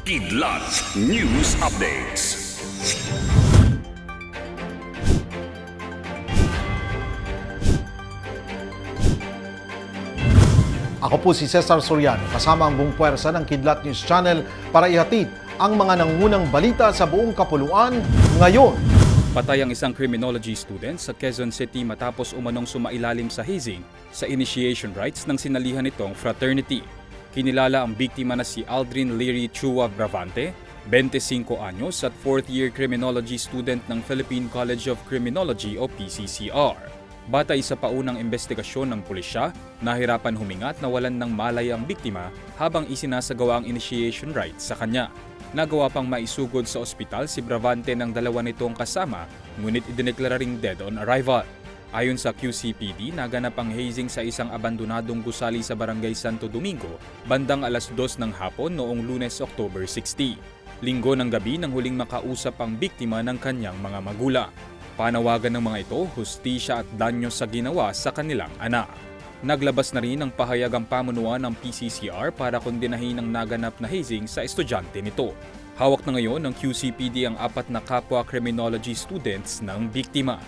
Kidlat News Updates. Ako po si Cesar Soriano, kasama ang buong puwersa ng Kidlat News Channel para ihatid ang mga nangunang balita sa buong kapuluan ngayon. Patay ang isang criminology student sa Quezon City matapos umanong sumailalim sa hazing sa initiation rites ng sinalihan nitong fraternity. Kinilala ang biktima na si Aldrin Leary Chua Bravante, 25 anyos at 4th year criminology student ng Philippine College of Criminology o PCCR. Batay sa paunang investigasyon ng pulisya, nahirapan huminga at nawalan ng malay ang biktima habang isinasagawa ang initiation rites sa kanya. Nagawa pang maisugod sa ospital si Bravante ng dalawa nitong kasama, ngunit idineklara ring dead on arrival. Ayon sa QCPD, naganap ang hazing sa isang abandonadong gusali sa barangay Santo Domingo, bandang alas 2 ng hapon noong lunes October 60. Linggo ng gabi nang huling makausap ang biktima ng kanyang mga magulang. Panawagan ng mga ito, hustisya at danyo sa ginawa sa kanilang anak. Naglabas na rin ang pahayag ang pamunuan ng PCCR para kondinahin ang naganap na hazing sa estudyante nito. Hawak na ngayon ng QCPD ang apat na kapwa criminology students ng biktima.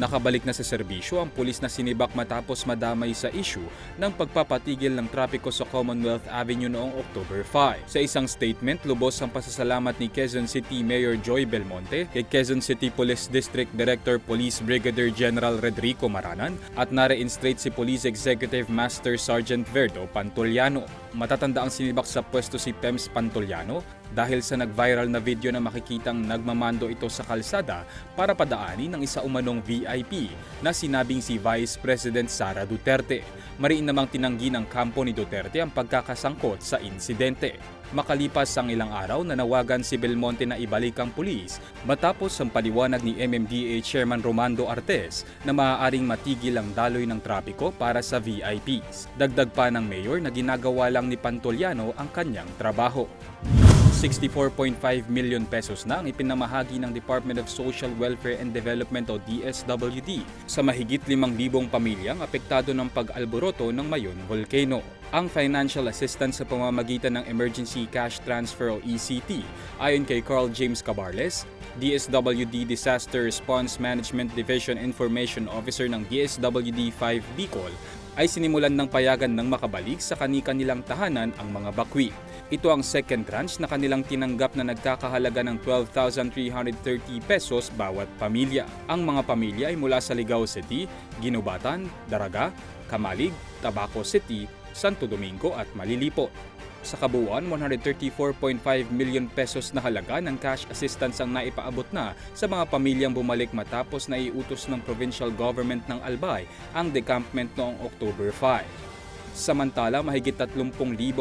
Nakabalik na sa serbisyo ang pulis na sinibak matapos madamay sa issue ng pagpapatigil ng trapiko sa Commonwealth Avenue noong October 5. Sa isang statement, lubos ang pasasalamat ni Quezon City Mayor Joy Belmonte kay Quezon City Police District Director Police Brigadier General Redrico Maranan at na-reinstate si Police Executive Master Sergeant Verdo Pantoliano. Matatanda ang sinibak sa pwesto si Pems Pantoliano dahil sa nag-viral na video na makikitang nagmamando ito sa kalsada para padaanin ng isa umanong VIP na sinabing si Vice President Sara Duterte. Mariin namang tinanggi ng kampo ni Duterte ang pagkakasangkot sa insidente. Makalipas ang ilang araw nanawagan si Belmonte na ibalik ang pulis matapos ang paliwanag ni MMDA Chairman Romando Artes na maaaring matigil ang daloy ng trapiko para sa VIPs. Dagdag pa ng mayor na ginagawa lang ni Pantoliano ang kanyang trabaho. 64.5 million pesos na ang ipinamahagi ng Department of Social Welfare and Development o DSWD sa mahigit 5,000 pamilyang apektado ng pag-alboroto ng Mayon Volcano. Ang financial assistance sa pamamagitan ng Emergency Cash Transfer o ECT ayon kay Carl James Cabarles, DSWD Disaster Response Management Division Information Officer ng DSWD 5 Bicol ay sinimulan ng payagan ng makabalik sa kani-kanilang tahanan ang mga bakwi. Ito ang second tranche na kanilang tinanggap na nagkakahalaga ng 12,330 pesos bawat pamilya. Ang mga pamilya ay mula sa Ligao City, Ginubatan, Daraga, Kamalig, Tabaco City, Santo Domingo at Malilipot. Sa kabuuan, 134.5 million pesos na halaga ng cash assistance ang naipaabot na sa mga pamilyang bumalik matapos na iutos ng provincial government ng Albay ang decampment noong October 5. Samantala, mahigit 30,000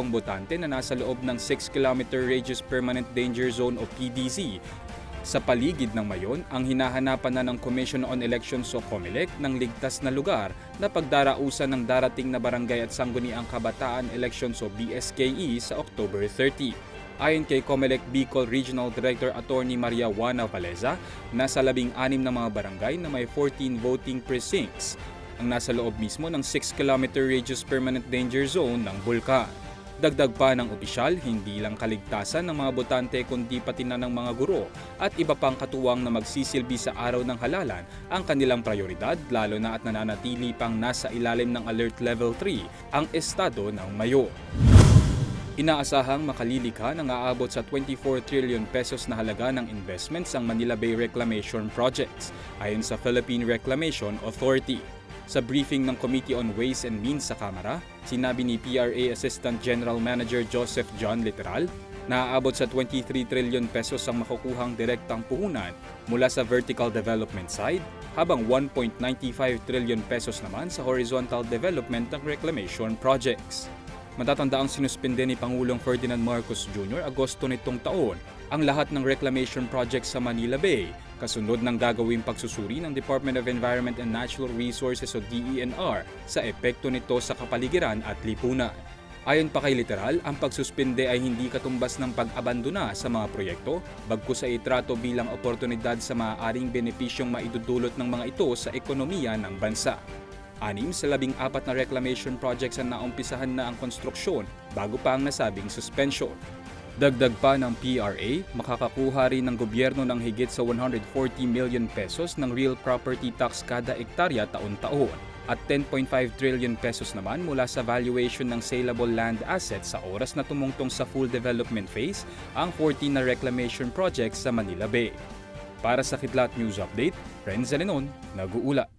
botante na nasa loob ng 6-km Radius Permanent Danger Zone o PDZ sa paligid ng Mayon ang hinahanapan na ng Commission on Elections o COMELEC ng ligtas na lugar na pagdarausan ng darating na barangay at sangguniang kabataan elections o BSKE sa October 30. Ayon kay COMELEC Bicol Regional Director Attorney Maria Juana Valeza, nasa labing anim na mga barangay na may 14 voting precincts ang nasa loob mismo ng 6-km radius permanent danger zone ng bulkan. Dagdag pa ng opisyal, hindi lang kaligtasan ng mga botante kundi pati na ng mga guro at iba pang katuwang na magsisilbi sa araw ng halalan ang kanilang prioridad lalo na at nananatili pang nasa ilalim ng Alert Level 3 ang estado ng Mayo. Inaasahang makalilikha ng aabot sa 24 trillion pesos na halaga ng investments ang Manila Bay Reclamation Projects ayon sa Philippine Reclamation Authority. Sa briefing ng Committee on Ways and Means sa Kamara, sinabi ni PRA Assistant General Manager Joseph John Literal na aabot sa 23 trillion pesos ang makukuhang direktang puhunan mula sa vertical development side, habang 1.95 trillion pesos naman sa horizontal development ng reclamation projects. Matatanda ang sinuspinde ni Pangulong Ferdinand Marcos Jr. Agosto nitong taon ang lahat ng reclamation projects sa Manila Bay, kasunod ng gagawing pagsusuri ng Department of Environment and Natural Resources o DENR sa epekto nito sa kapaligiran at lipunan. Ayon pa kay Literal, ang pagsuspinde ay hindi katumbas ng pag-abandona sa mga proyekto, bagkus ay itrato bilang oportunidad sa maaaring benepisyong maidudulot ng mga ito sa ekonomiya ng bansa. Anim sa labing apat na reclamation projects ang naumpisahan na ang konstruksyon bago pa ang nasabing suspension. Dagdag pa ng PRA, makakakuha rin ng gobyerno ng higit sa 140 million pesos ng real property tax kada ektarya taon-taon at 10.5 trillion pesos naman mula sa valuation ng saleable land assets sa oras na tumungtong sa full development phase ang 14 na reclamation projects sa Manila Bay. Para sa Kidlat News Update, Renz Zelenon, nag-uula.